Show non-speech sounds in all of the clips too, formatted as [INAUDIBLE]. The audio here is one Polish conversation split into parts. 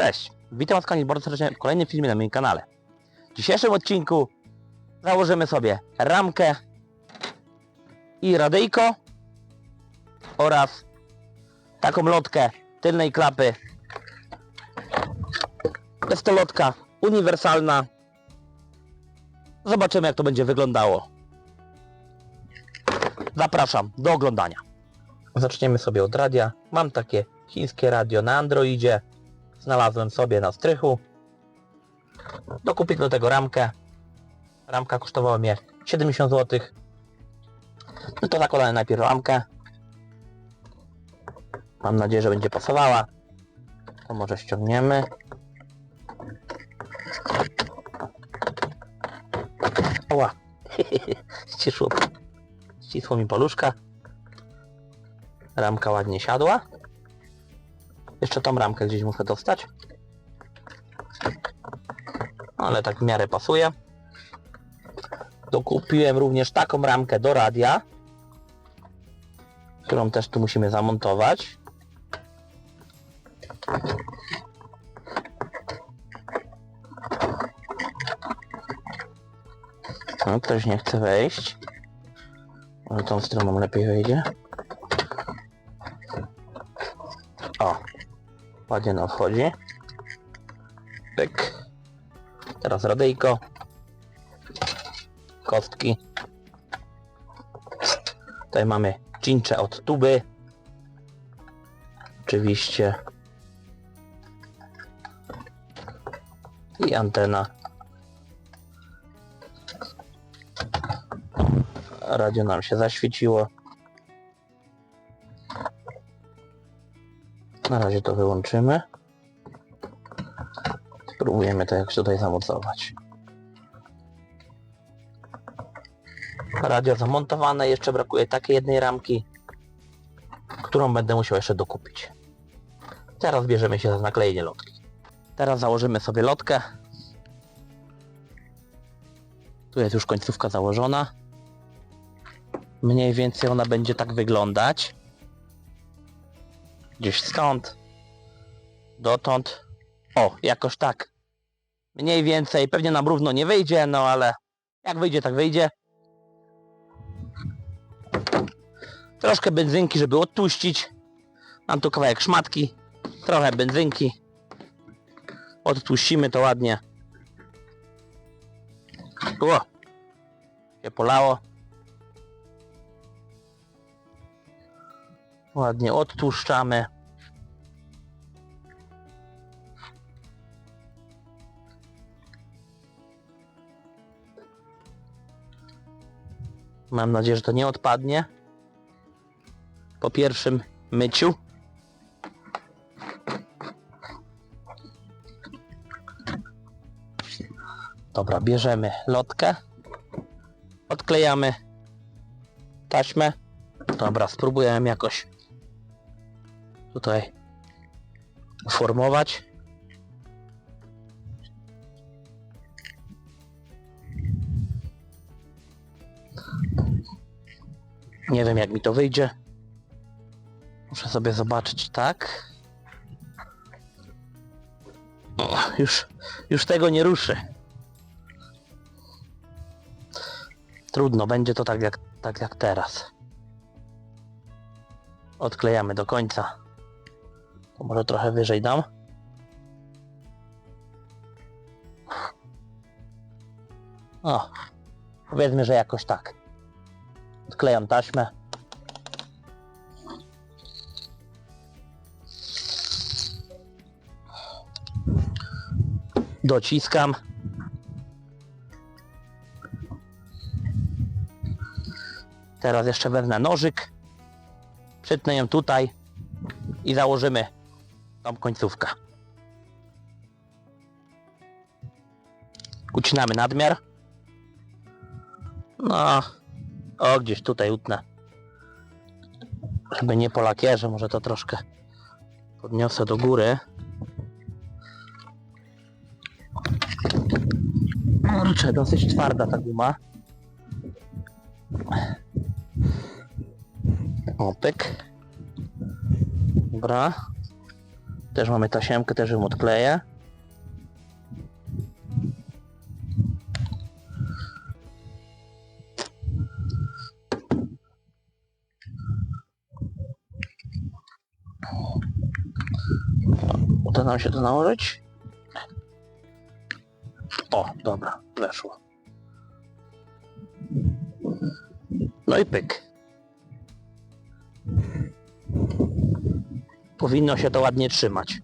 Cześć, witam Was kochani bardzo serdecznie w kolejnym filmie na moim kanale. W dzisiejszym odcinku założymy sobie ramkę i radyjko oraz taką lotkę tylnej klapy. Jest to lotka uniwersalna. Zobaczymy jak to będzie wyglądało. Zapraszam do oglądania. Zaczniemy sobie od radia. Mam takie chińskie radio na Androidzie. Znalazłem sobie na strychu. Dokupię do tego ramkę. Ramka kosztowała mnie 70 zł. No to zakładamy najpierw ramkę. Mam nadzieję, że będzie pasowała. To może ściągniemy. Oła. [LAUGHS] Ścisło, ścisło mi paluszka. Ramka ładnie siadła. Jeszcze tą ramkę gdzieś muszę dostać. Ale tak w miarę pasuje. Dokupiłem również taką ramkę do radia, którą też tu musimy zamontować. No, ktoś nie chce wejść. Może tą stroną lepiej wejdzie. O, ładnie nam wchodzi. Pyk. Teraz radyjko. Kostki. Tutaj mamy cincze od tuby. Oczywiście. I antena. Radio nam się zaświeciło. Na razie to wyłączymy. Spróbujemy to jak tutaj zamocować. Radio zamontowane, jeszcze brakuje takiej jednej ramki, którą będę musiał jeszcze dokupić. Teraz bierzemy się za naklejenie lotki. Teraz założymy sobie lotkę. Tu jest już końcówka założona. Mniej więcej ona będzie tak wyglądać. Gdzieś stąd. Dotąd. O, jakoś tak. Mniej więcej. Pewnie nam równo nie wyjdzie, no ale jak wyjdzie, tak wyjdzie. Troszkę benzynki, żeby odtłuścić. Mam tu kawałek szmatki. Trochę benzynki. Odtłuścimy to ładnie. O! Się polało. Ładnie odtłuszczamy. Mam nadzieję, że to nie odpadnie. Po pierwszym myciu. Dobra, bierzemy lotkę. Odklejamy taśmę. Dobra, spróbujemy jakoś tutaj uformować. Nie wiem jak mi to wyjdzie. Muszę sobie zobaczyć tak. Już, już tego nie ruszy. Trudno, będzie to tak jak, tak jak teraz. Odklejamy do końca. Może trochę wyżej dam. O, powiedzmy, że jakoś tak. Odklejam taśmę. Dociskam. Teraz jeszcze wezmę nożyk. Przytnę ją tutaj i założymy tą końcówkę. Ucinamy nadmiar. No, o gdzieś tutaj utnę. Żeby nie po lakierze, może to troszkę podniosę do góry. Kurczę, dosyć twarda ta guma. O, pyk. Dobra. Też mamy tasiemkę, też ją odkleję. Uda nam się to nałożyć? O, dobra, weszło. No i pyk. Powinno się to ładnie trzymać.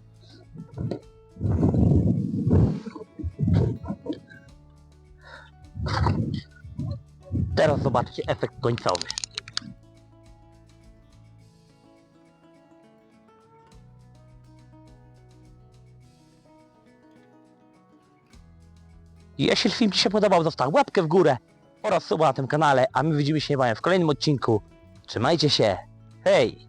Teraz zobaczcie efekt końcowy. Jeśli film Ci się podobał, zostaw łapkę w górę oraz suba na tym kanale, a my widzimy się niebawem w kolejnym odcinku. Trzymajcie się. Hej!